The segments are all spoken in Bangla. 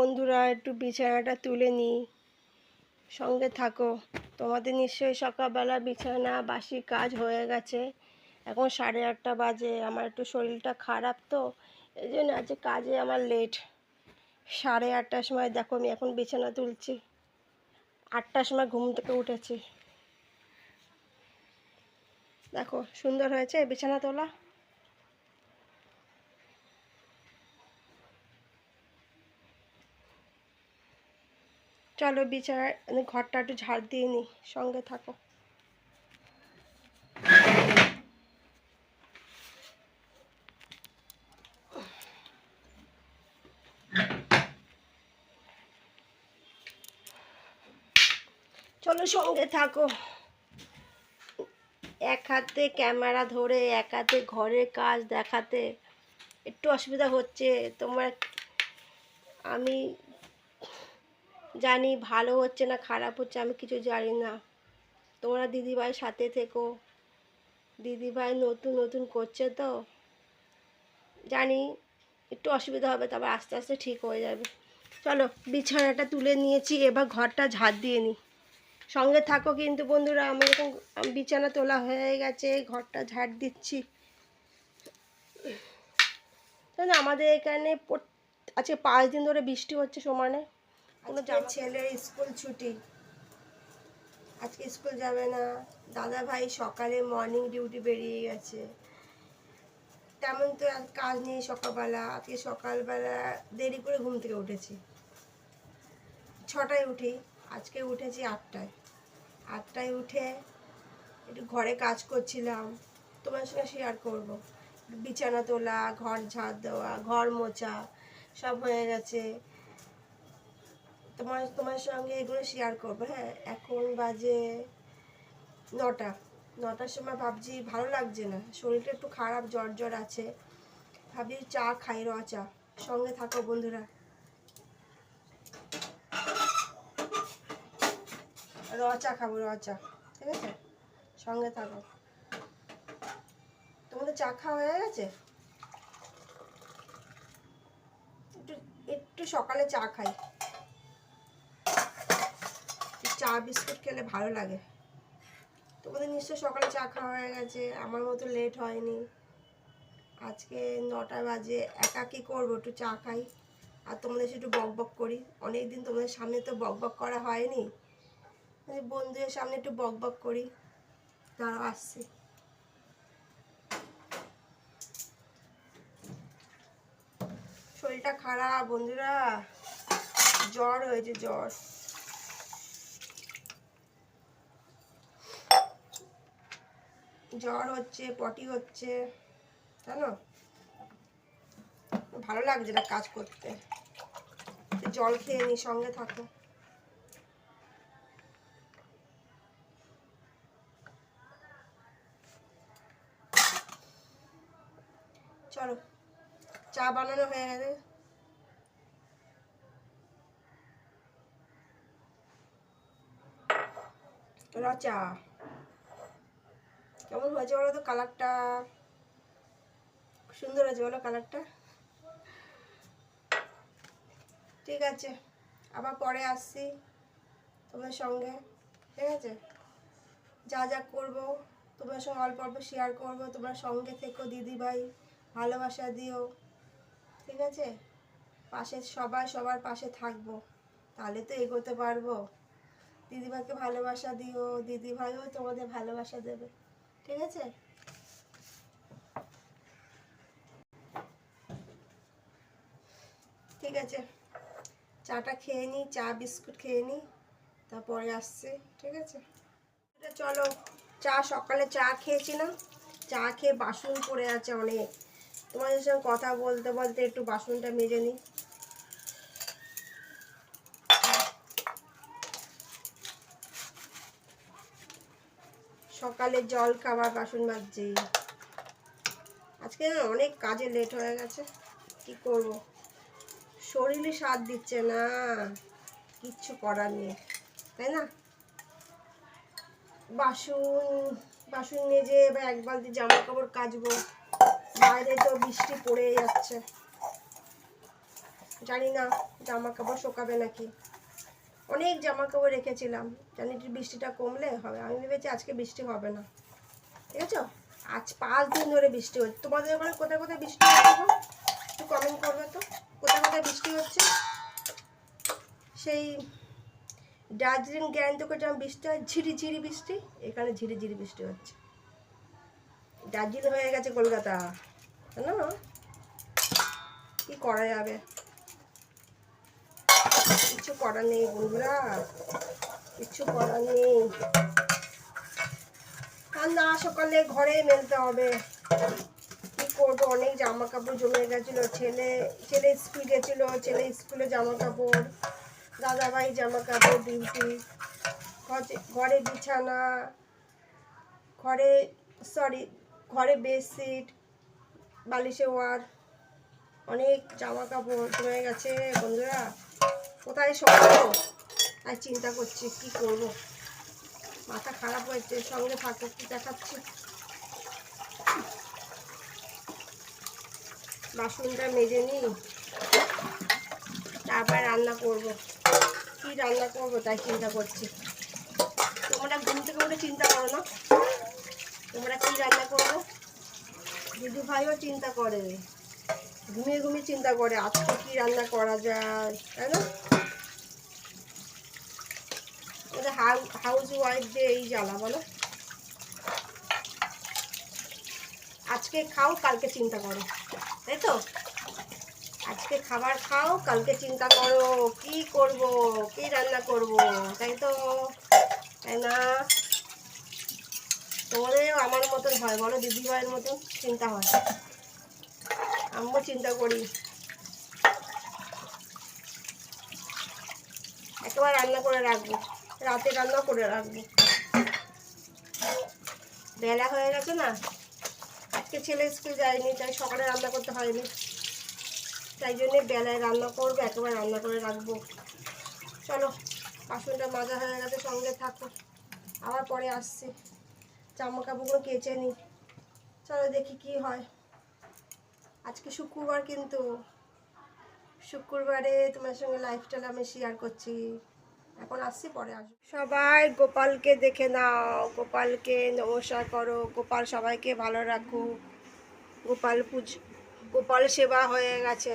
বন্ধুরা, একটু বিছানাটা তুলে নিই। সঙ্গে থাকো। তোমাদের নিশ্চয়ই সকালবেলা বিছানা, বাসি কাজ হয়ে গেছে। এখন সাড়ে আটটা বাজে, আমার একটু শরীরটা খারাপ তো, এই জন্য আজকে কাজে আমার লেট সাড়ে আটটার সময় দেখো আমি এখন বিছানা তুলছি। আটটার সময় ঘুম থেকে উঠেছি। দেখো, সুন্দর হয়েছে বিছানা তোলা? চলো বিছানায় মানে ঘরটা একটু ঝাড় দিয়ে নিই, সঙ্গে থাকো। চলো সঙ্গে থাকো। এক হাতে ক্যামেরা ধরে, এক হাতে ঘরের কাজ দেখাতে। একটু অসুবিধা হচ্ছে, তোমার আমি জানি ভালো হচ্ছে না, খারাপ হচ্ছে, আমি কিছু জানি না। তোমরা দিদিভাই সাথে থেকো। দিদিভাই নতুন নতুন করছে তো। জানি একটু অসুবিধা হবে তবে আস্তে আস্তে ঠিক হয়ে যাবে। চলো, বিছানাটা তুলে নিয়েছি, এবার ঘরটা ঝাড় দিয়ে নিই সঙ্গে থাকো কিন্তু বন্ধুরা আমি এরকম বিছানা তোলা হয়ে গেছে, ঘরটা ঝাড় দিচ্ছি। আমাদের এখানে আজকে পাঁচ দিন ধরে বৃষ্টি হচ্ছে সমানে। কোনো ছেলের স্কুল ছুটি। আজকে স্কুল যাবে না। দাদা ভাই সকালে মর্নিং ডিউটি বেরিয়ে গেছে। তেমন তো কাজ নেই সকালবেলা। আজকে সকালবেলা দেরি করে ঘুম থেকে উঠেছি। ছটায় উঠি। আজকে উঠেছি আটটায়। আটটায় উঠে একটু ঘরে কাজ করছিলাম। তোমার সঙ্গে শেয়ার করব। বিছানা তোলা ঘর ঝাড় দেওয়া ঘর মোছা সব হয়ে গেছে। তোমার তোমার সঙ্গে এগুলো শেয়ার করব। হ্যাঁ এখন বাজে নটা। নটার সময় ভাবছি, ভালো লাগছে না। শরীরটা একটু খারাপ, জ্বর জ্বর আছে। ভাবছি চা খাই, র চা। সঙ্গে থাকো বন্ধুরা। র চা খাব, র চা। ঠিক আছে? সঙ্গে থাকো। তোমাদের চা খাওয়া হয়ে গেছে? একটু একটু সকালে চা খাই। চা বিস্কুট খেলে ভালো লাগে। তোমাদের নিশ্চয় সকালে চা খাওয়া হয়ে গেছে, আমার মতো লেট হয়নি। আজকে নটা বাজে, একা কি করব? একটু চা খাই। আর তোমাদের একটু বক বক করি। অনেক দিন তোমাদের সামনে তো বক বক করা হয়নি। বন্ধুদের সামনে একটু বক বক করি। দাঁড়াও, আসছি। শরীরটা খারাপ, বন্ধুরা। জ্বর হয়েছে, জ্বর। জ্বর হচ্ছে, পটি হচ্ছে জানো ভালো লাগছে না কাজ করতে। জল খেয়ে নি, সঙ্গে থাকো। চলো, চা বানানো হয়ে গেছে চা। কেমন হয়েছে বলো তো কালারটা সুন্দর আছে বলো কালারটা ঠিক আছে, আবার পরে আসছি তোমার সঙ্গে, ঠিক আছে? যা যা করব, তোমার সঙ্গে অল্প অল্প শেয়ার করব, তোমার সঙ্গে থেকো দিদি ভাই, ভালোবাসা দিও, ঠিক আছে? পাশে সবাই সবার পাশে থাকব, তাহলে তো এগোতে পারব। দিদিভাইকে ভালোবাসা দিও দিদিভাইও তোমাদের ভালোবাসা দেবে। ঠিক আছে? ঠিক আছে। চাটা খেয়ে নিই চা, বিস্কুট খেয়ে নিই তারপরে আসছে, ঠিক আছে? চলো, চা সকালে চা খেয়েছিলাম। চা খেয়ে বাসন পড়ে আছে অনেক। তোমাদের সঙ্গে কথা বলতে বলতে একটু বাসনটা মেজে নিই সকালে জল খাবার, বাসন মাজছি। আজকে অনেক কাজে লেট হয়ে গেছে। কি করব? শরীরে সাথ দিচ্ছে না। কিচ্ছু করার নেই, তাই না? বাসন বাসন মেজে এবার এক বালতি জামা কাপড় কাচবো। বাইরে তো বৃষ্টি পড়ে যাচ্ছে। জানি না জামা কাপড় শোকাবে নাকি। অনেক জামা কাপড় রেখেছিলাম। জানি বৃষ্টিটা কমলে হবে। আমি ভেবেছি আজকে বৃষ্টি হবে না। ঠিক আছে? আজ পাঁচ দিন ধরে বৃষ্টি হচ্ছে। তোমাদের ওখানে কোথায় কোথায় বৃষ্টি হচ্ছে একটু কমেন্ট করবে তো। কোথায় কোথায় বৃষ্টি হচ্ছে? সেই দার্জিলিং, গ্যাংটকে যেমন বৃষ্টি হয় ঝিরি ঝিরি বৃষ্টি, এখানে ঝিরি ঝিরি বৃষ্টি হচ্ছে। দার্জিলিং হয়ে গেছে কলকাতা। জানো? কি করা যাবে? কিছু করার নেই বন্ধুরা। কিছু করার নেই। না সকালে ঘরে মেলতে হবে। কি করব? অনেক জামা কাপড় জমে গেছিল। ছেলে ছেলে স্কুল গেছিল। ছেলে স্কুলে জামা কাপড় দাদাভাই জামা কাপড় ডিউটি, ঘরে বিছানা, ঘরে সরি ঘরে বেডশিট বালিশে ওয়ার, অনেক জামা কাপড় জমে গেছে বন্ধুরা। কোথায় সকালো তাই চিন্তা করছি, কি করব? মাথা খারাপ হয়েছে, সঙ্গে থাকো, কি দেখাচ্ছি? বাসনটা মেজে নিই, তারপর রান্না করব। কি রান্না করব তাই চিন্তা করছি। তোমরা ঘুম থেকে উঠে চিন্তা করো না। তোমরা কি রান্না করব? দিদু ভাইও চিন্তা করে। ঘুমিয়ে ঘুমিয়ে চিন্তা করে, আজকে কি রান্না করা যায়, তাই না? হাউস ওয়াইফদের এই জ্বালা, বলো। আজকে খাও, কালকে চিন্তা করো। তাই তো? আজকে খাবার খাও, কালকে চিন্তা করো, কি করব, কি রান্না করব, তাই তো? তাই না? তোমাদের আমার মতন হয়, বলো, দিদি ভাইয়ের মতন চিন্তা হয়। আমিও চিন্তা করি। একেবারে রান্না করে রাখব। রাতে রান্না করে রাখব। বেলা হয়ে গেছে না, আজকে ছেলে স্কুল যায়নি, তাই সকালে রান্না করতে হয়নি। তাই জন্যে বেলায় রান্না করব, একেবারে রান্না করে রাখব। চলো, বাসনটা মাজা হয়ে গেছে, সঙ্গে থাকো। আবার পরে আসছি। জামা কাপড়গুলো কেচে নিই। চলো দেখি কি হয়। আজকে শুক্রবার কিন্তু। শুক্রবারে তোমার সঙ্গে লাইফস্টাইল আমি শেয়ার করছি। এখন আসছি, পরে আসব। সবাই গোপালকে দেখে নাও, গোপালকে নমস্কার করো, গোপাল সবাইকে ভালো রাখুক গোপাল পুজ, গোপাল সেবা হয়ে গেছে।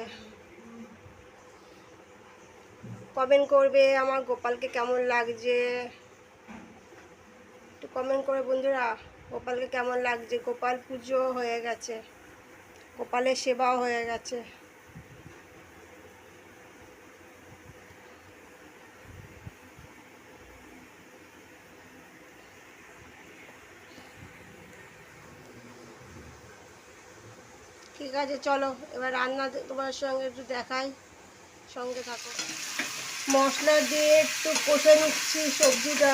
কমেন্ট করবে আমার গোপালকে কেমন লাগছে। একটু কমেন্ট করে বন্ধুরা, গোপালকে কেমন লাগছে? গোপাল পুজো হয়ে গেছে। গোপালের সেবাও হয়ে গেছে। ঠিক আছে, চলো। এবার রান্না তোমার সঙ্গে একটু দেখাই। সঙ্গে থাকো। মশলা দিয়ে একটু কষে নিচ্ছি সবজিটা।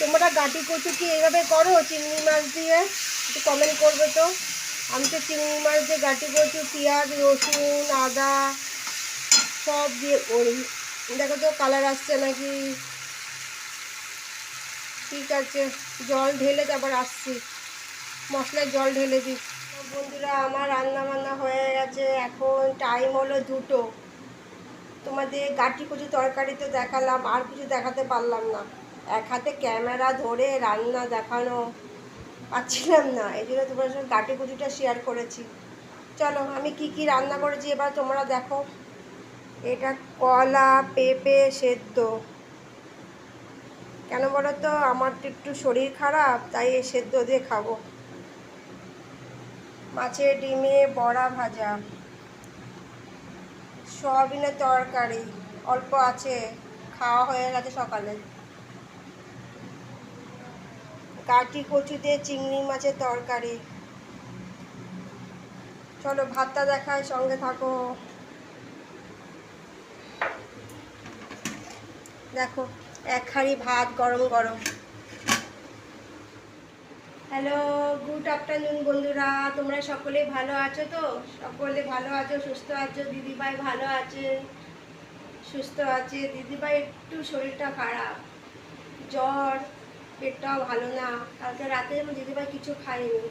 তোমরা গাটি কচু কি এইভাবে করো, চিংড়ি মাছ দিয়ে? একটু কমেন্ট করবে তো। আমি তো চিংড়ি মাছ দিয়ে গাটি কচু, পেঁয়াজ, রসুন, আদা সব দিয়ে করি। দেখো তো কালার আসছে নাকি? ঠিক আছে, জল ঢেলে তারপর আসছি। মশলায় জল ঢেলে দিই। বন্ধুরা, আমার রান্না বান্না হয়ে গেছে। এখন টাইম হলো দুটো। তোমাদের গাটি কচু তরকারি তো দেখালাম, আর কিছু দেখাতে পারলাম না। এক হাতে ক্যামেরা ধরে রান্না দেখানো পাচ্ছিলাম না। এই জন্য তোমার সঙ্গে গাটি কুচুটা শেয়ার করেছি। চলো, আমি কি কি রান্না করেছি এবার তোমরা দেখো। এটা কলা, পেঁপে সেদ্ধ। কেন বলো তো? আমার তো একটু শরীর খারাপ, তাই সেদ্ধ দিয়ে খাব। মাছের ডিমে বড়া ভাজা, সয়াবিনের তরকারি, অল্প আছে, খাওয়া হয়ে গেছে সকালে। কাটি কচুতে চিংড়ি মাছের তরকারি। চলো ভাতটা দেখায়, সঙ্গে থাকো। দেখো এক হাঁড়ি ভাত গরম গরম। হ্যালো গুড আফটারনুন বন্ধুরা, তোমরা সকলে ভালো আছো তো? সকলে ভালো আছো, সুস্থ আছো? দিদিভাই ভালো আছে? সুস্থ আছে? দিদিভাই একটু শরীরটা খারাপ। জ্বর, পেটটাও ভালো না। কালকে রাতে দিদিভাই কিছু খাইনি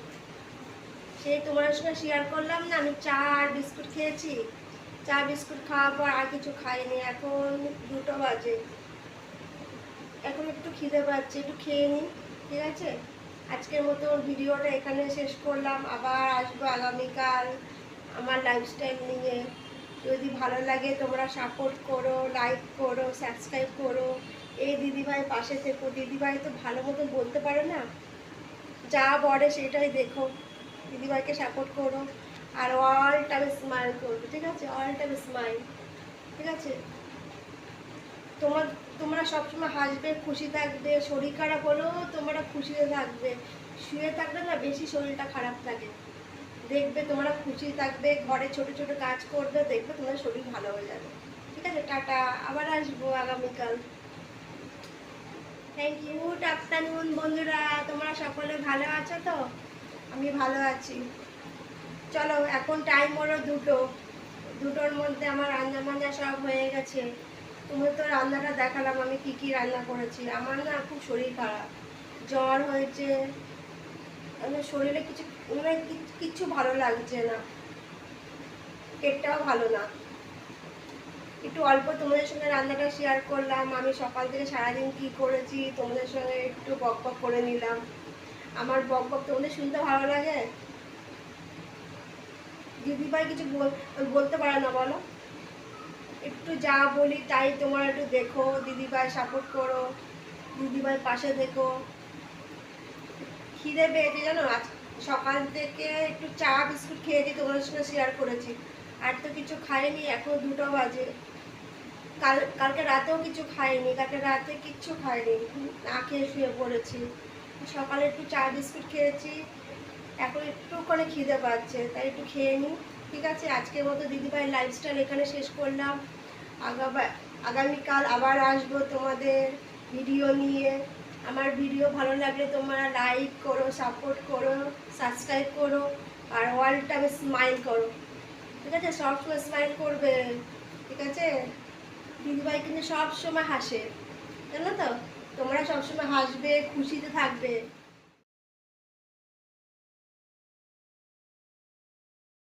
সেই তোমার সঙ্গে শেয়ার করলাম না, আমি চা আর বিস্কুট খেয়েছি। চা, বিস্কুট খাওয়ার পর আর কিছু খাইনি। এখন দুটো বাজে। এখন একটু খিদে পাচ্ছে, একটু খেয়ে নিই, ঠিক আছে? আজকের মতো ভিডিওটা এখানে শেষ করলাম। আবার আসব আগামীকাল আমার লাইফস্টাইল নিয়ে। যদি ভালো লাগে তোমরা সাপোর্ট করো লাইক করো সাবস্ক্রাইব করো। এই দিদিভাই পাশে থেকো। দিদিভাই তো ভালো মতো বলতে পারে না। যা বলে সেটাই দেখো। দিদিভাইকে সাপোর্ট করো। আর অল টাইম স্মাইল করবে ঠিক আছে? অল টাইম স্মাইল ঠিক আছে? তোমার তোমরা সবসময় হাসবে খুশি থাকবে শরীর খারাপ হলেও তোমরা খুশিতে থাকবে। শুয়ে থাকলে না বেশি শরীরটা খারাপ থাকে। দেখবে তোমরা খুশি থাকবে ঘরে ছোট ছোট কাজ করবে দেখবে তোমার শরীর ভালো হয়ে যাবে। ঠিক আছে টাটা আবার আসব আগামীকাল। থ্যাংক ইউ গুড আফটারনুন বন্ধুরা তোমরা সকলে ভালো আছো তো? আমি ভালো আছি। চলো এখন টাইম হলো দুটো। দুটোর মধ্যে আমার রান্না বান্না সব হয়ে গেছে। তুমি তো রান্নাটা দেখালাম, আমি কি কি রান্না করেছি। আমার না খুব শরীর খারাপ। জ্বর হয়েছে। আমার শরীরে কিছু মানে কিচ্ছু ভালো লাগছে না। পেটটাও ভালো না। একটু অল্প তোমাদের সঙ্গে রান্নাটা শেয়ার করলাম। আমি সকাল থেকে সারাদিন কি করেছি, তোমাদের সঙ্গে একটু বক বক করে নিলাম। আমার বক বক তোমাদের শুনতে ভালো লাগে? দিদিভাই কিছু বল- বলতে পারে না, বলো। একটু যা বলি তাই তোমরা একটু দেখো, দিদিভাই সাপোর্ট করো, দিদিভাই পাশে দেখো। খিদে পেয়েছে জানো? আজ সকাল থেকে একটু চা, বিস্কুট খেয়েছি, তোমাদের সঙ্গে শেয়ার করেছি। আর তো কিছু খাইনি, এখন দুটো বাজে। কাল, কালকে রাতেও কিছু খাইনি, কালকে রাতে কিচ্ছু খাইনি। না খেয়ে শুয়ে পড়েছি। সকালে একটু চা, বিস্কুট খেয়েছি। এখন একটুখানি খিদে পাচ্ছে, তাই একটু খেয়ে নিই। ঠিক আছে, আজকের মতো দিদিভাই লাইফস্টাইল এখানে শেষ করলাম। আগামীকাল আবার আসব তোমাদের ভিডিও নিয়ে। আমার ভিডিও ভালো লাগলে তোমরা লাইক করো সাপোর্ট করো সাবস্ক্রাইব করো, আর টাইম স্মাইল করো। ঠিক আছে? সবসময় স্মাইল করবে। ঠিক আছে? দিদিভাই কিন্তু সবসময় হাসে। জানো তো? তোমরা সবসময় হাসবে, খুশিতে থাকবে।